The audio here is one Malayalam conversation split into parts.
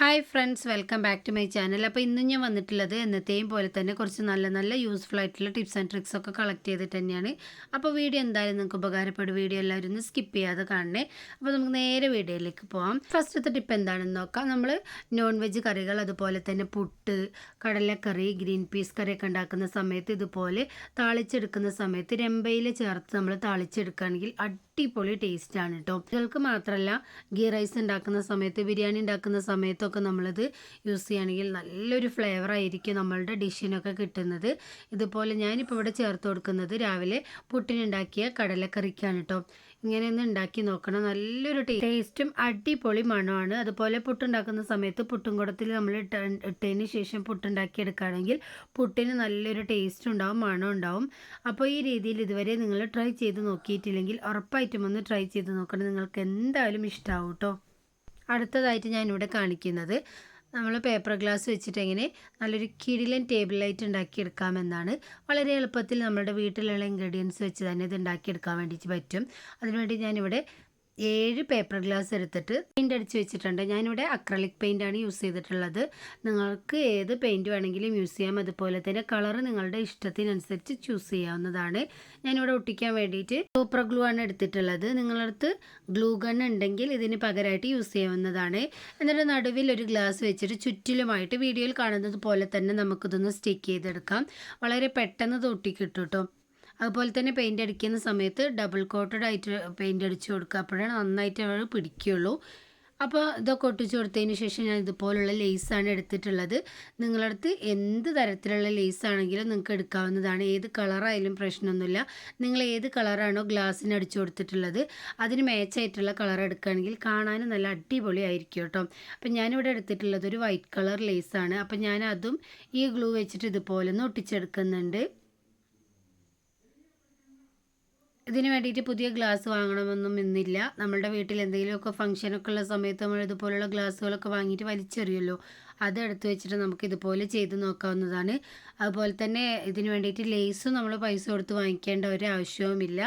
Hi friends welcome back to my channel അപ്പോൾ ഇന്നും ഞാൻ വന്നിട്ടുള്ളത് എന്നത്തെയും പോലെ തന്നെ കുറച്ച് നല്ല നല്ല യൂസ്ഫുൾ ആയിട്ടുള്ള ടിപ്സ് ആൻഡ് ട്രിക്സ് ഒക്കെ കളക്ട് ചെയ്തിട്ട് തന്നെയാണ്. അപ്പോൾ വീഡിയോ എന്തായാലും നിങ്ങൾക്ക് ഉപകാരപ്പെടും. വീഡിയോ എല്ലാവരും ഒന്ന് സ്കിപ്പ് ചെയ്യാതെ കാണണേ. അപ്പോൾ നമുക്ക് നേരെ വീഡിയോയിലേക്ക് പോകാം ഫസ്റ്റത്തെ ടിപ്പ് എന്താണെന്ന് നോക്കാം. നമ്മൾ നോൺ വെജ് കറികൾ അതുപോലെ തന്നെ പുട്ട് കടലക്കറി ഗ്രീൻ പീസ് കറിയൊക്കെ ഉണ്ടാക്കുന്ന സമയത്ത് ഇതുപോലെ താളിച്ചെടുക്കുന്ന സമയത്ത് രമ്പയിൽ ചേർത്ത് നമ്മൾ താളിച്ചെടുക്കുകയാണെങ്കിൽ അടിപൊളി ടേസ്റ്റാണ് കേട്ടോ കുട്ടികൾക്ക് മാത്രമല്ല ഗീ റൈസ് ഉണ്ടാക്കുന്ന സമയത്ത് ബിരിയാണി ഉണ്ടാക്കുന്ന സമയത്തൊക്കെ നമ്മളിത് യൂസ് ചെയ്യുകയാണെങ്കിൽ നല്ലൊരു ഫ്ലേവർ ആയിരിക്കും നമ്മളുടെ ഡിഷിനൊക്കെ കിട്ടുന്നത്. ഇതുപോലെ ഞാനിപ്പോൾ ഇവിടെ ചേർത്ത് കൊടുക്കുന്നത് രാവിലെ പുട്ടിനുണ്ടാക്കിയ കടലക്കറിക്കാണ് കേട്ടോ ഇങ്ങനെ ഒന്ന് ഉണ്ടാക്കി നോക്കണം. നല്ലൊരു ടേസ്റ്റും അടിപൊളി മണമാണ്. അതുപോലെ പുട്ടുണ്ടാക്കുന്ന സമയത്ത് പുട്ടും കുടത്തിൽ നമ്മൾ ഇട്ട ഇട്ടതിന് ശേഷം പുട്ടുണ്ടാക്കി എടുക്കുകയാണെങ്കിൽ പുട്ടിന് നല്ലൊരു ടേസ്റ്റ് ഉണ്ടാവും മണം ഉണ്ടാവും. അപ്പോൾ ഈ രീതിയിൽ ഇതുവരെ നിങ്ങൾ ട്രൈ ചെയ്ത് നോക്കിയിട്ടില്ലെങ്കിൽ ഉറപ്പായിട്ടും ഒന്ന് ട്രൈ ചെയ്ത് നോക്കണം. നിങ്ങൾക്ക് എന്തായാലും ഇഷ്ടമാവും കേട്ടോ അടുത്തതായിട്ട് ഞാനിവിടെ കാണിക്കുന്നത് നമ്മൾ പേപ്പർ ഗ്ലാസ് വെച്ചിട്ട് എങ്ങനെ നല്ലൊരു കിടിലൻ ടേബിൾ ലൈറ്റ് ഉണ്ടാക്കിയെടുക്കാമെന്നാണ്. വളരെ എളുപ്പത്തിൽ നമ്മുടെ വീട്ടിലുള്ള ഇൻഗ്രീഡിയൻസ് വെച്ച് തന്നെ ഇത് ഉണ്ടാക്കിയെടുക്കാൻ വേണ്ടിയിട്ട് പറ്റും. അതിനുവേണ്ടി ഞാനിവിടെ ഏഴ് പേപ്പർ ഗ്ലാസ് എടുത്തിട്ട് പെയിന്റ് അടിച്ച് വെച്ചിട്ടുണ്ട്. ഞാനിവിടെ അക്രലിക് പെയിന്റ് ആണ് യൂസ് ചെയ്തിട്ടുള്ളത്. നിങ്ങൾക്ക് ഏത് പെയിന്റ് വേണമെങ്കിലും യൂസ് ചെയ്യാം. അതുപോലെ തന്നെ കളർ നിങ്ങളുടെ ഇഷ്ടത്തിനനുസരിച്ച് ചൂസ് ചെയ്യാവുന്നതാണ്. ഞാനിവിടെ ഒട്ടിക്കാൻ വേണ്ടിയിട്ട് സൂപ്പർ ഗ്ലൂ ആണ് എടുത്തിട്ടുള്ളത്. നിങ്ങളടുത്ത് ഗ്ലൂ ഗൺ ഉണ്ടെങ്കിൽ ഇതിന് പകരമായിട്ട് യൂസ് ചെയ്യാവുന്നതാണ്. എന്നിട്ട് നടുവിൽ ഒരു ഗ്ലാസ് വെച്ചിട്ട് ചുറ്റിലുമായിട്ട് വീഡിയോയിൽ കാണുന്നത് പോലെ തന്നെ നമുക്കിതൊന്ന് സ്റ്റിക്ക് ചെയ്തെടുക്കാം. വളരെ പെട്ടെന്ന് ഒട്ടിക്കിട്ടും കേട്ടോ അതുപോലെ തന്നെ പെയിന്റ് അടിക്കുന്ന സമയത്ത് ഡബിൾ കോട്ടഡ് ആയിട്ട് പെയിന്റ് അടിച്ച് കൊടുക്കുക. അപ്പോഴാണ് നന്നായിട്ട് അവർ പിടിക്കുകയുള്ളൂ. അപ്പോൾ ഇതൊക്കെ ഒട്ടിച്ചു കൊടുത്തതിന് ശേഷം ഞാൻ ഇതുപോലുള്ള ലേസാണ് എടുത്തിട്ടുള്ളത്. നിങ്ങളടുത്ത് എന്ത് തരത്തിലുള്ള ലേസ് ആണെങ്കിലും നിങ്ങൾക്ക് എടുക്കാവുന്നതാണ്. ഏത് കളറായാലും പ്രശ്നമൊന്നുമില്ല. നിങ്ങൾ ഏത് കളറാണോ ഗ്ലാസ്സിന് അടിച്ചു കൊടുത്തിട്ടുള്ളത് അതിന് മാച്ചായിട്ടുള്ള കളർ എടുക്കുകയാണെങ്കിൽ കാണാൻ നല്ല അടിപൊളി ആയിരിക്കും കേട്ടോ. അപ്പം ഞാനിവിടെ എടുത്തിട്ടുള്ളത് ഒരു വൈറ്റ് കളർ ലേസാണ് അപ്പം ഞാൻ അതും ഈ ഗ്ലൂ വെച്ചിട്ട് ഇതുപോലെ ഒന്ന് ഒട്ടിച്ചെടുക്കുന്നുണ്ട്. ഇതിന് വേണ്ടിയിട്ട് പുതിയ ഗ്ലാസ് വാങ്ങണമെന്നും ഇന്നില്ല. നമ്മളുടെ വീട്ടിൽ എന്തെങ്കിലുമൊക്കെ ഫംഗ്ഷനൊക്കെ ഉള്ള സമയത്ത് നമ്മൾ ഇതുപോലുള്ള ഗ്ലാസ്സുകളൊക്കെ വാങ്ങിയിട്ട് വലിച്ചെറിയുമല്ലോ. അത് എടുത്തു വെച്ചിട്ട് നമുക്ക് ഇതുപോലെ ചെയ്ത് നോക്കാവുന്നതാണ്. അതുപോലെ തന്നെ ഇതിന് വേണ്ടിയിട്ട് ലേസും നമ്മൾ പൈസ കൊടുത്ത് വാങ്ങിക്കേണ്ട ഒരു ആവശ്യവുമില്ല.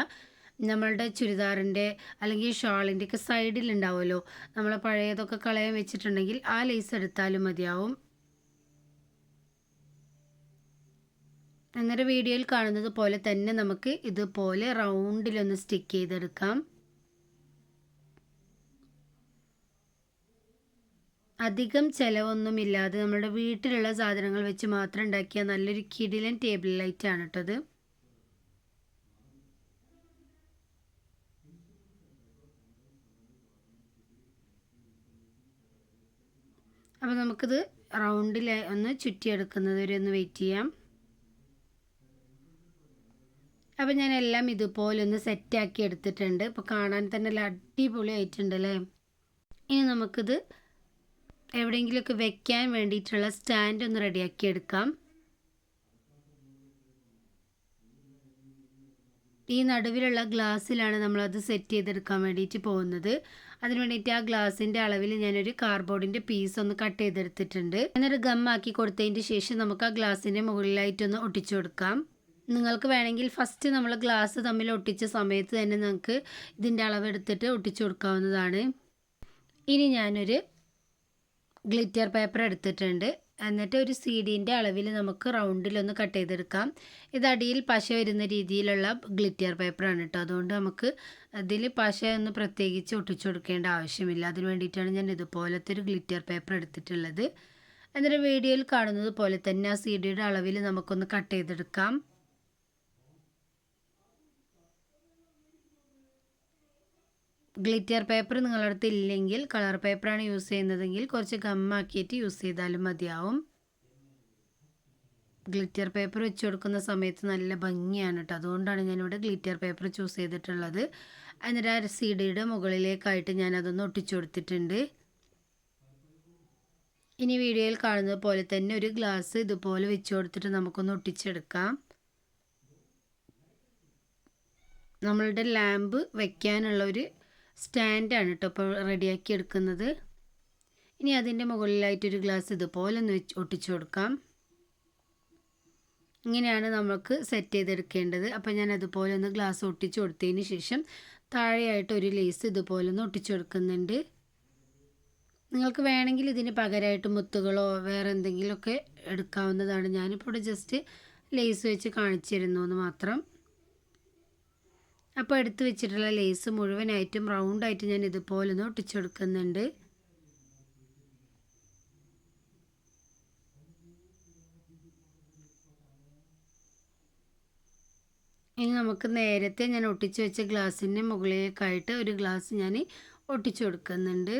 നമ്മളുടെ ചുരിദാറിന്റെ അല്ലെങ്കിൽ ഷാളിന്റെയൊക്കെ സൈഡിലുണ്ടാവുമല്ലോ നമ്മൾ പഴയതൊക്കെ കളയാൻ വെച്ചിട്ടുണ്ടെങ്കിൽ ആ ലേസ് എടുത്താലും മതിയാവും. അന്നേരം വീഡിയോയിൽ കാണുന്നത് പോലെ തന്നെ നമുക്ക് ഇതുപോലെ റൗണ്ടിലൊന്ന് സ്റ്റിക്ക് ചെയ്തെടുക്കാം. അധികം ചിലവൊന്നുമില്ലാതെ നമ്മുടെ വീട്ടിലുള്ള സാധനങ്ങൾ വെച്ച് മാത്രം ഉണ്ടാക്കിയ നല്ലൊരു കിടിലൻ ടേബിൾ ലൈറ്റ് ആണ് കേട്ടത് അപ്പോൾ നമുക്കിത് റൗണ്ടിലായി ഒന്ന് ചുറ്റിയെടുക്കുന്നത് വരെ ഒന്ന് വെയിറ്റ് ചെയ്യാം. അപ്പോൾ ഞാൻ എല്ലാം ഇതുപോലെ ഒന്ന് സെറ്റാക്കി എടുത്തിട്ടുണ്ട്. ഇപ്പോൾ കാണാൻ തന്നെ നല്ല അടിപൊളി അല്ലേ ഇനി നമുക്കിത് എവിടെയെങ്കിലുമൊക്കെ വെക്കാൻ വേണ്ടിയിട്ടുള്ള സ്റ്റാൻഡ് ഒന്ന് റെഡിയാക്കി എടുക്കാം. ഈ നടുവിലുള്ള ഗ്ലാസ്സിലാണ് നമ്മളത് സെറ്റ് ചെയ്തെടുക്കാൻ വേണ്ടിയിട്ട് പോകുന്നത്. അതിന് വേണ്ടിയിട്ട് ആ ഗ്ലാസിന്റെ അളവിൽ ഞാനൊരു കാർഡ്ബോർഡിന്റെ പീസ് ഒന്ന് കട്ട് ചെയ്തെടുത്തിട്ടുണ്ട്. ഞാനൊരു ഗമ്മാക്കി കൊടുത്തതിന്റെ ശേഷം നമുക്ക് ആ ഗ്ലാസിന്റെ മുകളിലായിട്ടൊന്ന് ഒട്ടിച്ചു കൊടുക്കാം. നിങ്ങൾക്ക് വേണമെങ്കിൽ ഫസ്റ്റ് നമ്മൾ ഗ്ലാസ് തമ്മിൽ ഒട്ടിച്ച സമയത്ത് തന്നെ നിങ്ങൾക്ക് ഇതിന്റെ അളവെടുത്തിട്ട് ഒട്ടിച്ചു കൊടുക്കാവുന്നതാണ്. ഇനി ഞാനൊരു ഗ്ലിറ്റർ പേപ്പർ എടുത്തിട്ടുണ്ട്. എന്നിട്ട് ഒരു സി ഡീന്റെ അളവിൽ നമുക്ക് റൗണ്ടിലൊന്ന് കട്ട് ചെയ്തെടുക്കാം. ഇത് അടിയിൽ പശ വരുന്ന രീതിയിലുള്ള ഗ്ലിറ്റർ പേപ്പറാണ് കേട്ടോ. അതുകൊണ്ട് നമുക്ക് അതിൽ പശ ഒന്ന് പ്രത്യേകിച്ച് ഒട്ടിച്ചു കൊടുക്കേണ്ട ആവശ്യമില്ല. അതിന് വേണ്ടിയിട്ടാണ് ഞാൻ ഇതുപോലത്തെ ഒരു ഗ്ലിറ്റർ പേപ്പർ എടുത്തിട്ടുള്ളത്. എന്നിട്ട് വീഡിയോയിൽ കാണുന്നത് പോലെ തന്നെ ആ സി ഡിയുടെ അളവിൽ നമുക്കൊന്ന് കട്ട് ചെയ്തെടുക്കാം. ഗ്ലിറ്റർ പേപ്പർ നിങ്ങളുടെ അടുത്ത് ഇല്ലെങ്കിൽ കളർ പേപ്പറാണ് യൂസ് ചെയ്യുന്നതെങ്കിൽ കുറച്ച് ഗമ്മാക്കിയിട്ട് യൂസ് ചെയ്താലും മതിയാവും. ഗ്ലിറ്റർ പേപ്പർ വെച്ച് കൊടുക്കുന്ന സമയത്ത് നല്ല ഭംഗിയാണ് കേട്ടോ അതുകൊണ്ടാണ് ഞാനിവിടെ ഗ്ലിറ്റർ പേപ്പർ ചൂസ് ചെയ്തിട്ടുള്ളത്. എന്നിട്ട് ആ സീഡിയുടെ മുകളിലേക്കായിട്ട് ഞാനതൊന്ന് ഒട്ടിച്ചു കൊടുത്തിട്ടുണ്ട്. ഇനി വീഡിയോയിൽ കാണുന്നത് പോലെ തന്നെ ഒരു ഗ്ലാസ് ഇതുപോലെ വെച്ച് കൊടുത്തിട്ട് നമുക്കൊന്ന് ഒട്ടിച്ചെടുക്കാം. നമ്മളുടെ ലാമ്പ് വെക്കാനുള്ള ഒരു സ്റ്റാൻഡാണ് കേട്ടോ ഇപ്പോൾ റെഡിയാക്കി എടുക്കുന്നത്. ഇനി അതിന്റെ മുകളിലായിട്ടൊരു ഗ്ലാസ് ഇതുപോലെ ഒന്ന് വെച്ച് ഒട്ടിച്ചു കൊടുക്കാം. ഇങ്ങനെയാണ് നമുക്ക് സെറ്റ് ചെയ്തെടുക്കേണ്ടത്. അപ്പോൾ ഞാൻ അതുപോലെ ഒന്ന് ഗ്ലാസ് ഒട്ടിച്ചു കൊടുത്തതിന് ശേഷം താഴെയായിട്ട് ഒരു ലേസ് ഇതുപോലെ ഒന്ന് ഒട്ടിച്ചു കൊടുക്കുന്നുണ്ട്. നിങ്ങൾക്ക് വേണമെങ്കിൽ ഇതിന് പകരമായിട്ട് മുത്തുകളോ വേറെ എന്തെങ്കിലുമൊക്കെ എടുക്കാവുന്നതാണ്. ഞാനിപ്പോൾ ജസ്റ്റ് ലേസ് വെച്ച് കാണിച്ചിരുന്നു എന്ന് മാത്രം. അപ്പോൾ എടുത്ത് വെച്ചിട്ടുള്ള ലേസ് മുഴുവനായിട്ടും റൗണ്ടായിട്ട് ഞാൻ ഇതുപോലെ ഒന്ന് ഒട്ടിച്ചെടുക്കുന്നുണ്ട്. ഇനി നമുക്ക് നേരത്തെ ഞാൻ ഒട്ടിച്ചു വെച്ച ഗ്ലാസ്സിന്റെ മുകളിലേക്കായിട്ട് ഒരു ഗ്ലാസ് ഞാൻ ഒട്ടിച്ചു കൊടുക്കുന്നുണ്ട്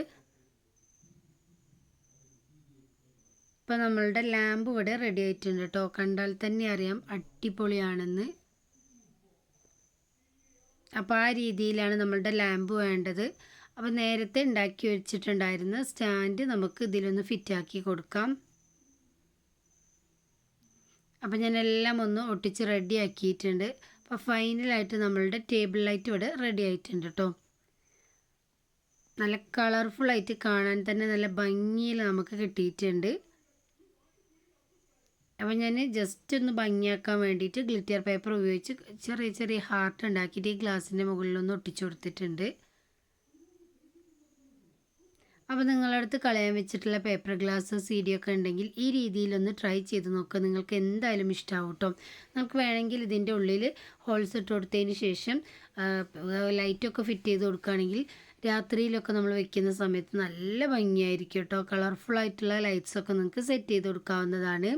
ഇപ്പം നമ്മളുടെ ലാമ്പ് ഇവിടെ റെഡി ആയിട്ടുണ്ട് കേട്ടോ. കണ്ടാൽ തന്നെ അറിയാം അടിപൊളിയാണെന്ന്. അപ്പോൾ ആ രീതിയിലാണ് നമ്മളുടെ ലാമ്പ് വേണ്ടത്. അപ്പോൾ നേരത്തെ ഉണ്ടാക്കി വെച്ചിട്ടുണ്ടായിരുന്ന സ്റ്റാൻഡ് നമുക്ക് ഇതിലൊന്ന് ഫിറ്റാക്കി കൊടുക്കാം. അപ്പോൾ ഞാൻ എല്ലാം ഒന്ന് ഒട്ടിച്ച് റെഡി ആക്കിയിട്ടുണ്ട്. അപ്പോൾ ഫൈനലായിട്ട് നമ്മളുടെ ടേബിൾ ലൈറ്റ് ഇവിടെ റെഡി ആയിട്ടുണ്ട് കേട്ടോ നല്ല കളർഫുള്ളായിട്ട് കാണാൻ തന്നെ നല്ല ഭംഗിയിൽ നമുക്ക് കിട്ടിയിട്ടുണ്ട്. അപ്പോൾ ഞാൻ ജസ്റ്റ് ഒന്ന് ഭംഗിയാക്കാൻ വേണ്ടിയിട്ട് ഗ്ലിറ്റർ പേപ്പർ ഉപയോഗിച്ച് ചെറിയ ചെറിയ ഹാർട്ട് ഉണ്ടാക്കിയിട്ട് ഈ ഗ്ലാസിന്റെ മുകളിലൊന്ന് ഒട്ടിച്ചു കൊടുത്തിട്ടുണ്ട്. അപ്പോൾ നിങ്ങളുടെ അടുത്ത് കളയാൻ വെച്ചിട്ടുള്ള പേപ്പർ ഗ്ലാസ് സി ഡി ഒക്കെ ഉണ്ടെങ്കിൽ ഈ രീതിയിലൊന്ന് ട്രൈ ചെയ്ത് നോക്കുക നിങ്ങൾക്ക് എന്തായാലും ഇഷ്ടമാവും കേട്ടോ നമുക്ക് വേണമെങ്കിൽ ഇതിന്റെ ഉള്ളിൽ ഹോൾസ് ഇട്ട് കൊടുത്തതിന് ശേഷം ലൈറ്റൊക്കെ ഫിറ്റ് ചെയ്ത് കൊടുക്കുകയാണെങ്കിൽ രാത്രിയിലൊക്കെ നമ്മൾ വെക്കുന്ന സമയത്ത് നല്ല ഭംഗിയായിരിക്കും കേട്ടോ കളർഫുൾ ആയിട്ടുള്ള ലൈറ്റ്സൊക്കെ നിങ്ങൾക്ക് സെറ്റ് ചെയ്ത് കൊടുക്കാവുന്നതാണ്.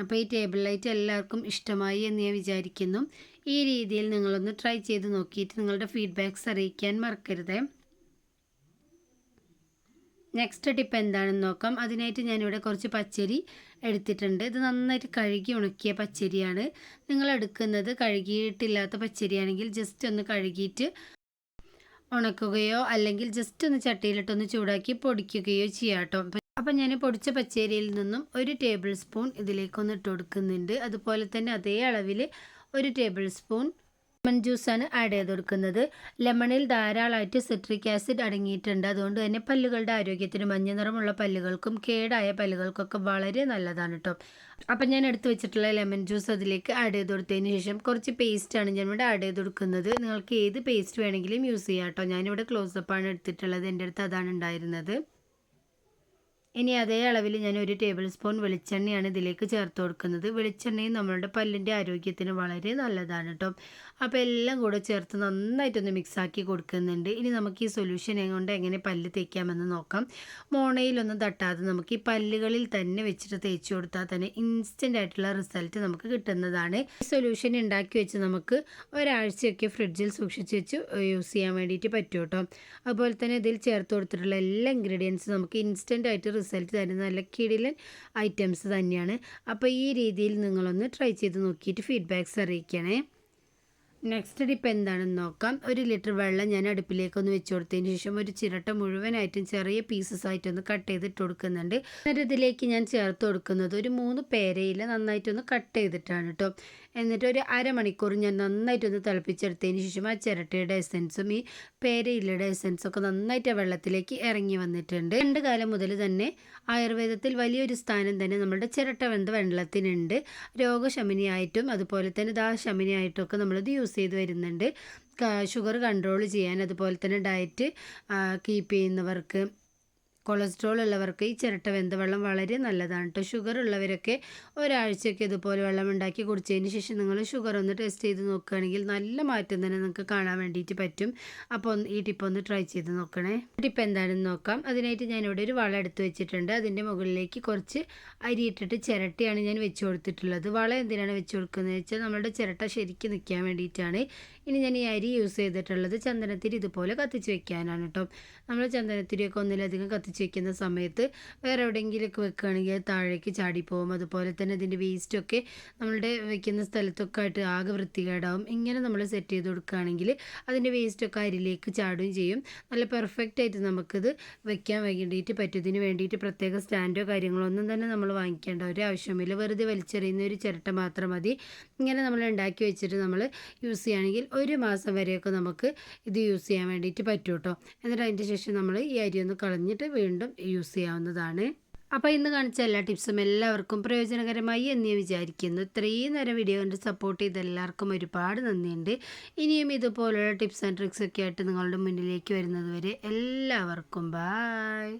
അപ്പോൾ ഈ ടേബിൾ ലൈറ്റ് എല്ലാവർക്കും ഇഷ്ടമായി എന്ന് ഞാൻ വിചാരിക്കുന്നു. ഈ രീതിയിൽ നിങ്ങളൊന്ന് ട്രൈ ചെയ്ത് നോക്കിയിട്ട് നിങ്ങളുടെ ഫീഡ്ബാക്ക്സ് അറിയിക്കാൻ മറക്കരുത്. നെക്സ്റ്റ് ടിപ്പ് എന്താണെന്ന് നോക്കാം. അതിനായിട്ട് ഞാനിവിടെ കുറച്ച് പച്ചരി എടുത്തിട്ടുണ്ട്. ഇത് നന്നായിട്ട് കഴുകി ഉണക്കിയ പച്ചരിയാണ്. നിങ്ങൾ എടുക്കുന്നത് കഴുകിയിട്ടില്ലാത്ത പച്ചരിയാണെങ്കിൽ ജസ്റ്റ് ഒന്ന് കഴുകിയിട്ട് ഉണക്കുകയോ അല്ലെങ്കിൽ ജസ്റ്റ് ഒന്ന് ചട്ടിയിലിട്ടൊന്ന് ചൂടാക്കി പൊടിക്കുകയോ ചെയ്യാം കേട്ടോ അപ്പം ഞാൻ പൊടിച്ച പച്ചരിയിൽ നിന്നും ഒരു ടേബിൾ സ്പൂൺ ഇതിലേക്കൊന്ന് ഇട്ട് കൊടുക്കുന്നുണ്ട്. അതുപോലെ തന്നെ അതേ അളവിൽ ഒരു ടേബിൾ സ്പൂൺ ലെമൺ ജ്യൂസാണ് ആഡ് ചെയ്ത് കൊടുക്കുന്നത്. ലെമണിൽ ധാരാളമായിട്ട് സിട്രിക് ആസിഡ് അടങ്ങിയിട്ടുണ്ട്. അതുകൊണ്ട് തന്നെ പല്ലുകളുടെ ആരോഗ്യത്തിന് മഞ്ഞ നിറമുള്ള പല്ലുകൾക്കും കേടായ പല്ലുകൾക്കൊക്കെ വളരെ നല്ലതാണ് കേട്ടോ അപ്പം ഞാൻ എടുത്തു വെച്ചിട്ടുള്ള ലെമൺ ജ്യൂസ് അതിലേക്ക് ആഡ് ചെയ്ത് കൊടുത്തതിന് ശേഷം കുറച്ച് പേസ്റ്റാണ് ഞാൻ ഇവിടെ ആഡ് ചെയ്ത് കൊടുക്കുന്നത്. നിങ്ങൾക്ക് ഏത് പേസ്റ്റ് വേണമെങ്കിലും യൂസ് ചെയ്യാം കേട്ടോ ഞാനിവിടെ ക്ലോസപ്പാണ് എടുത്തിട്ടുള്ളത്. എന്റെ അടുത്ത് അതാണ് ഉണ്ടായിരുന്നത്. ഇനി അതേ അളവിൽ ഞാൻ ഒരു ടേബിൾ സ്പൂൺ വെളിച്ചെണ്ണയാണ് ഇതിലേക്ക് ചേർത്ത് കൊടുക്കുന്നത്. വെളിച്ചെണ്ണയും നമ്മളുടെ പല്ലിന്റെ ആരോഗ്യത്തിന് വളരെ നല്ലതാണ് കേട്ടോ അപ്പോൾ എല്ലാം കൂടെ ചേർത്ത് നന്നായിട്ടൊന്ന് മിക്സാക്കി കൊടുക്കുന്നുണ്ട്. ഇനി നമുക്ക് ഈ സൊല്യൂഷൻ കൊണ്ട് എങ്ങനെ പല്ല് തേക്കാമെന്ന് നോക്കാം. മോണയിലൊന്നും തട്ടാതെ നമുക്ക് ഈ പല്ലുകളിൽ തന്നെ വെച്ചിട്ട് തേച്ച് കൊടുത്താൽ തന്നെ ഇൻസ്റ്റന്റ് ആയിട്ടുള്ള റിസൾട്ട് നമുക്ക് കിട്ടുന്നതാണ്. ഈ സൊല്യൂഷൻ ഉണ്ടാക്കി വെച്ച് നമുക്ക് ഒരാഴ്ചയൊക്കെ ഫ്രിഡ്ജിൽ സൂക്ഷിച്ച് വെച്ച് യൂസ് ചെയ്യാൻ വേണ്ടിയിട്ട് പറ്റും കേട്ടോ അതുപോലെ തന്നെ ഇതിൽ ചേർത്ത് കൊടുത്തിട്ടുള്ള എല്ലാ ഇൻഗ്രീഡിയൻസും നമുക്ക് ഇൻസ്റ്റന്റ് ആയിട്ട് റിസൾട്ട് തരുന്ന നല്ല കിടിലൻ ഐറ്റംസ് തന്നെയാണ്. അപ്പോൾ ഈ രീതിയിൽ നിങ്ങളൊന്ന് ട്രൈ ചെയ്ത് നോക്കിയിട്ട് ഫീഡ്ബാക്ക്സ് അറിയിക്കണേ. നെക്സ്റ്റ് ടിപ്പ് എന്താണെന്ന് നോക്കാം. ഒരു ലിറ്റർ വെള്ളം ഞാൻ അടുപ്പിലേക്കൊന്ന് വെച്ച് കൊടുത്തതിന് ശേഷം ഒരു ചിരട്ട മുഴുവനായിട്ടും ചെറിയ പീസസ് ആയിട്ടൊന്ന് കട്ട് ചെയ്തിട്ട് കൊടുക്കുന്നുണ്ട്. എന്നിട്ട് ഇതിലേക്ക് ഞാൻ ചേർത്ത് കൊടുക്കുന്നത് ഒരു മൂന്ന് പേരയിൽ നന്നായിട്ടൊന്ന് കട്ട് ചെയ്തിട്ടാണ് കേട്ടോ എന്നിട്ട് ഒരു അരമണിക്കൂർ ഞാൻ നന്നായിട്ടൊന്ന് തിളപ്പിച്ചെടുത്തതിന് ശേഷം ആ ചിരട്ടയുടെ എസെൻസും ഈ പേരയിലയുടെ എസൻസും ഒക്കെ നന്നായിട്ട് വെള്ളത്തിലേക്ക് ഇറങ്ങി വന്നിട്ടുണ്ട്. രണ്ട് കാലം മുതൽ തന്നെ ആയുർവേദത്തിൽ വലിയൊരു സ്ഥാനം തന്നെ നമ്മുടെ ചിരട്ട വെന്ത വെള്ളത്തിനുണ്ട്. രോഗശമനിയായിട്ടും അതുപോലെ തന്നെ ദാശമിനിയായിട്ടും ഒക്കെ നമ്മളിത് യൂസ് ചെയ്ത് വരുന്നുണ്ട്. ഷുഗർ കൺട്രോൾ ചെയ്യാൻ അതുപോലെ തന്നെ ഡയറ്റ് കീപ്പ് ചെയ്യുന്നവർക്ക് കൊളസ്ട്രോൾ ഉള്ളവർക്ക് ഈ ചിരട്ട വെന്ത വെള്ളം വളരെ നല്ലതാണ് കേട്ടോ ഷുഗർ ഉള്ളവരൊക്കെ ഒരാഴ്ചയൊക്കെ ഇതുപോലെ വെള്ളം ഉണ്ടാക്കി കുടിച്ചതിന് ശേഷം നിങ്ങൾ ഷുഗർ ഒന്ന് ടെസ്റ്റ് ചെയ്ത് നോക്കുകയാണെങ്കിൽ നല്ല മാറ്റം തന്നെ നിങ്ങൾക്ക് കാണാൻ വേണ്ടിയിട്ട് പറ്റും. അപ്പോൾ ഈ ടിപ്പ് ഒന്ന് ട്രൈ ചെയ്ത് നോക്കണേ. ടിപ്പ് എന്താണെന്ന് നോക്കാം. അതിനായിട്ട് ഞാനിവിടെ ഒരു വള എടുത്ത് വെച്ചിട്ടുണ്ട്. അതിന്റെ മുകളിലേക്ക് കുറച്ച് അരി ഇട്ടിട്ട് ചിരട്ടയാണ് ഞാൻ വെച്ച് കൊടുത്തിട്ടുള്ളത്. വള എന്തിനാണ് വെച്ച് കൊടുക്കുന്നത് വെച്ചാൽ നമ്മുടെ ചിരട്ട ശരിക്കും നിൽക്കാൻ വേണ്ടിയിട്ടാണ് ഇനി ഞാൻ ഈ അരി യൂസ് ചെയ്തിട്ടുള്ളത്. ചന്ദനത്തിരി ഇതുപോലെ കത്തിച്ച് വെക്കാനാണ് കേട്ടോ നമ്മൾ ചന്ദനത്തിരിയൊക്കെ ഒന്നിലധികം കത്തിച്ച് വെക്കുന്ന സമയത്ത് വേറെ എവിടെയെങ്കിലുമൊക്കെ വെക്കുകയാണെങ്കിൽ താഴേക്ക് ചാടിപ്പോവും. അതുപോലെ തന്നെ ഇതിന്റെ വേസ്റ്റൊക്കെ നമ്മളുടെ വെക്കുന്ന സ്ഥലത്തൊക്കെ ആയിട്ട് ആകെ വൃത്തികേടാവും. ഇങ്ങനെ നമ്മൾ സെറ്റ് ചെയ്ത് കൊടുക്കുകയാണെങ്കിൽ അതിന്റെ വേസ്റ്റൊക്കെ അരിലേക്ക് ചാടുകയും ചെയ്യും. നല്ല പെർഫെക്റ്റ് ആയിട്ട് നമുക്കിത് വെക്കാൻ വേണ്ടിയിട്ട് പറ്റും ഇതിന് വേണ്ടിയിട്ട് പ്രത്യേക സ്റ്റാൻഡോ കാര്യങ്ങളോ ഒന്നും തന്നെ നമ്മൾ വാങ്ങിക്കേണ്ട ഒരു ആവശ്യമില്ല വെറുതെ വലിച്ചെറിയുന്ന ഒരു ചിരട്ട മാത്രം മതി. ഇങ്ങനെ നമ്മൾ ഉണ്ടാക്കി വെച്ചിട്ട് നമ്മൾ യൂസ് ചെയ്യുകയാണെങ്കിൽ ഒരു മാസം വരെയൊക്കെ നമുക്ക് ഇത് യൂസ് ചെയ്യാൻ വേണ്ടിയിട്ട് പറ്റും കേട്ടോ എന്നിട്ട് അതിന്റെ ശേഷം നമ്മൾ ഈ അരി ഒന്ന് കളഞ്ഞിട്ട് വീണ്ടും യൂസ് ചെയ്യാവുന്നതാണ്. അപ്പോൾ ഇന്ന് കാണിച്ച എല്ലാ ടിപ്സും എല്ലാവർക്കും പ്രയോജനകരമായി എന്ന് ഞാൻ വിചാരിക്കുന്നു. ഇത്രയും നേരം വീഡിയോ കണ്ട് സപ്പോർട്ട് ചെയ്ത എല്ലാവർക്കും ഒരുപാട് നന്ദിയുണ്ട്. ഇനിയും ഇതുപോലുള്ള ടിപ്സ് ആൻഡ് ട്രിക്സ് ഒക്കെ ആയിട്ട് നിങ്ങളുടെ മുന്നിലേക്ക് വരുന്നത് വരെ എല്ലാവർക്കും ബായ്